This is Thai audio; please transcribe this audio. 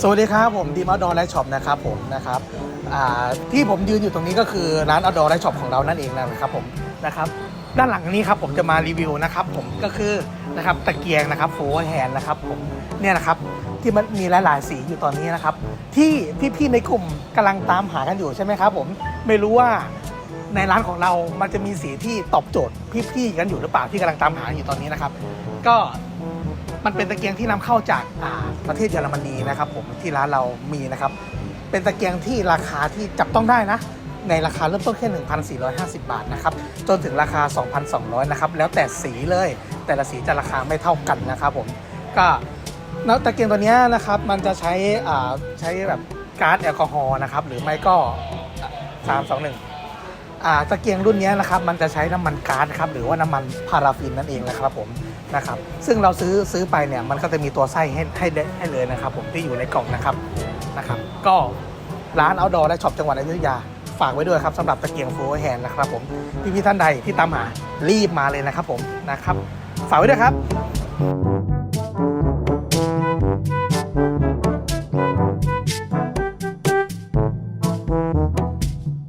สวัสดีครับผมดีม o ดอร์ไลช็อปนะครับผมนะครับที่ผมยืนอยู่ตรงนี้ก็คือร้าน Outdoor Light Shop ของเรานั่นเองนะครับผมนะครับด้านหลังนี้ครับผมจะมารีวิวนะครับผมก็คือนะครับตะเกียงนะครับโฟร์แฮนนะครับผมเนี่ยนะครับที่มันมีหลายๆสีอยู่ตอนนี้นะครับ ที่พี่ๆในกลุ่มกำลังตามหากันอยู่ใช่ไหมครับผมไม่รู้ว่าในร้านของเรามันจะมีสีที่ตอบโจทย์พี่ๆกันอยู่หรือเปล่าที่กำลังตามหาอยู่ตอนนี้นะครับ ก็ มันเป็นตะเกียงที่นำเข้าจากอ่าประเทศเยอรมนีนะครับผมที่ร้านเรามีนะครับ เป็นตะเกียงที่ราคาที่จับต้องได้นะ ในราคาเริ่มต้นแค่ 1,450 บาทนะครับ จนถึงราคา 2,200 นะครับ แล้วแต่สีเลย แต่ละสีจะราคาไม่เท่ากันนะครับผม ก็แล้วตะเกียงตัวเนี้ยนะครับ มันจะใช้อ่าใช้แบบก๊าซแอลกอฮอล์นะครับ หรือไม่ก็ 321อ่า ตะเกียงรุ่นนี้นะครับมันจะใช้น้ำมันก๊าซครับหรือว่าน้ำมันพาราฟินนั่นเองนะครับผมนะครับซึ่งเราซื้อซื้อไปเนี่ยมันก็จะมีตัวไส้ให้ให้ได้ให้เลยนะครับผมที่อยู่ในกล่องนะครับนะครับ ก็ร้าน outdoor และช็อปจังหวัดอยุธยาฝากไว้ด้วยครับสำหรับตะเกียงโฟร์แฮนนะครับผมพี่พี่ท่านใดที่ตามหารีบมาเลยนะครับผมนะครับ ฝากไว้ด้วยครับ